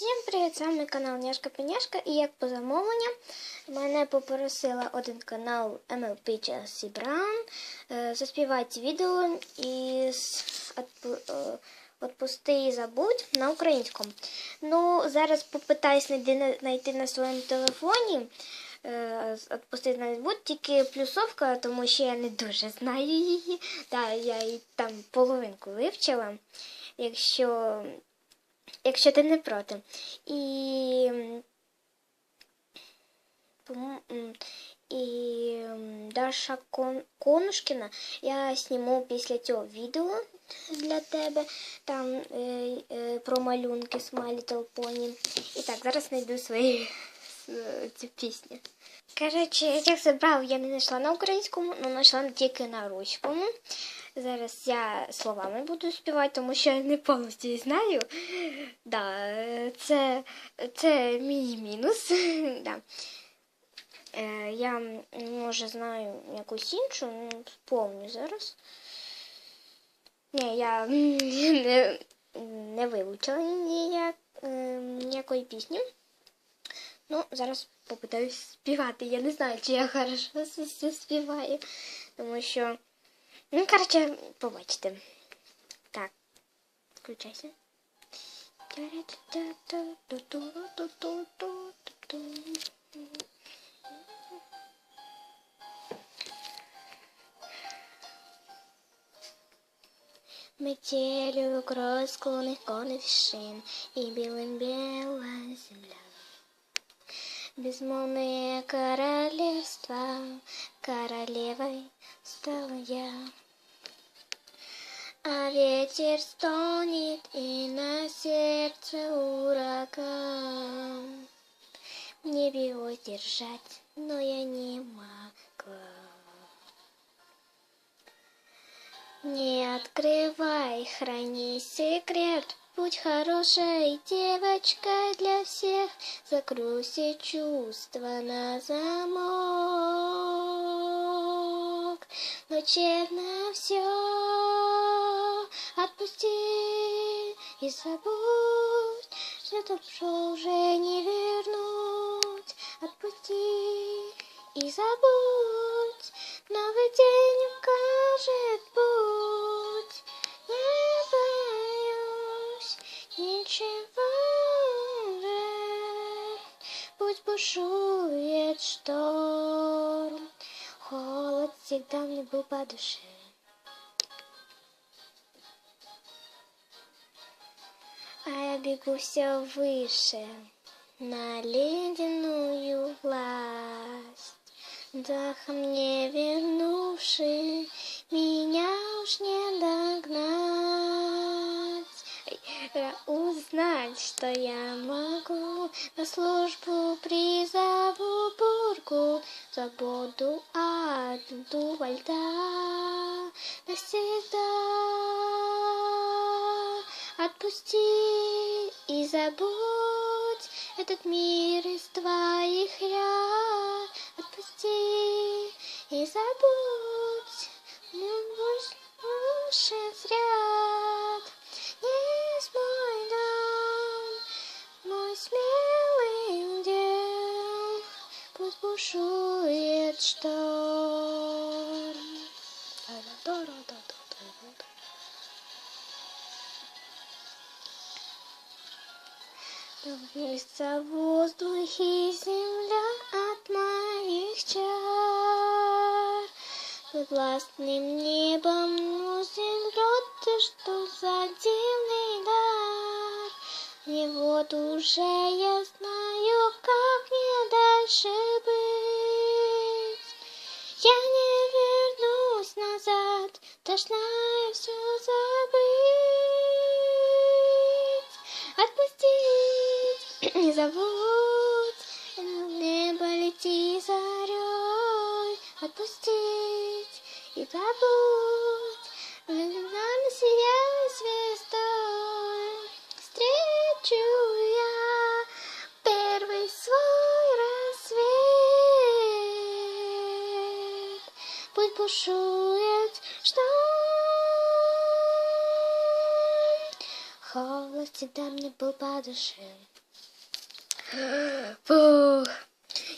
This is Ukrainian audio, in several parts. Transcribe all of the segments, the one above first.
Всім привіт, з вами канал Няшка Пеняшка і як по замовленням мене попросила один канал MLP Chelsea Brown заспівати відео «Отпу- е, «Отпусти і забудь на українському. Ну, зараз попитаюсь знайти, на своєму телефоні. е, «Отпусти і забудь, тільки плюсовка, тому що я не дуже знаю її. Я її там половинку вивчила. Якщо якщо ти не проти. І, і Даша Кон, Конушкіна я зніму після цього відео для тебе там е, е, про малюнки з My Little Pony. І так, зараз знайду свої е, цю пісню. Коротше, як забрав, я не знайшла на українському, але знайшла тільки на руському. Зараз я словами буду співати, тому що я не повністю знаю. Да, це, це мій мінус. да. Е, я може знаю якусь іншу, ну, помню зараз. Ні, я не, не вивчила ніяк, ніякої пісні. Ну, зараз попитаюсь співати. Я не знаю, чи я хорошо це все співаю, тому що. Ну, коротше, побачите. Так, включайся. Метелью кровь склонных конных шин И белым белая земля. Безмолвное королевство, королевой стала я. А ветер стонет, и на сердце ураган. Мне бы его держать, но я не могла. Не открывай, храни секрет, будь хорошей девочкой для всех, закрой все чувства на замок. Но честно все отпусти и забудь, что добро уже не вернуть. Отпусти и забудь, новый день укажет путь. Бушует шторм. Холод всегда мне был по душе. А я бегу все выше на ледяную власть. Дахом не вернувши, меня уж не догнать. Узнать, что я могу, на службу призову бургу, свободу отду во навсегда. Отпусти и забудь этот мир из твоих ряд. Отпусти и забудь, не будь бушует шторм. Волнуется воздух и земля от моих чар. Под властным небом носит лед, ты что за дивный дар? И вот уже я знаю, как мне дальше быть. Я не вернусь назад, должна я все забыть. Отпустить, не забудь, небо лети зарей. Отпустить и забудь, нами сияет Встречу я первый свой рассвет. Пусть бушует шторм, Голос всегда мне был по душе.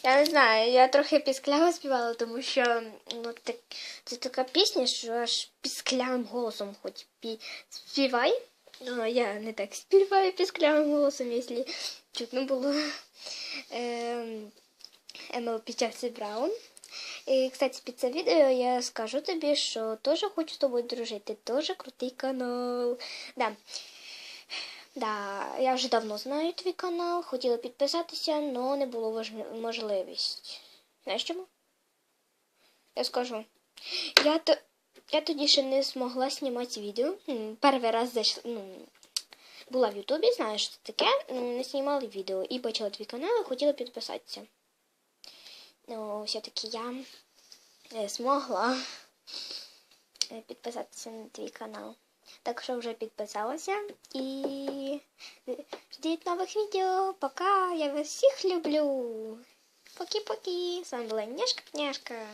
Я не знаю, я трохи піскляво співала, тому що ну, так, це така пісня, що аж пісклявим голосом хоч пі, співай. Ну, я не так співаю пісклявим голосом, якщо чутно було. Ем, Емел Пічавці Браун. І, кстати, під це відео я скажу тобі, що теж хочу з тобою дружити. Теж крутий канал. Да. Да, я вже давно знаю твій канал, хотіла підписатися, але не було можливості. Знаєш чому? Я скажу. Я, то, я тоді ще не змогла знімати відео. Перший раз зайшла, ну, була в Ютубі, знаєш, що це таке, не знімала відео і бачила твій канал і хотіла підписатися. Ну, все-таки я е, змогла е, підписатися на твій канал. Так що вже підписалася і ждіть нових відео. Пока. Я вас всіх люблю. Поки-поки. З вами була Няшка-Пняшка.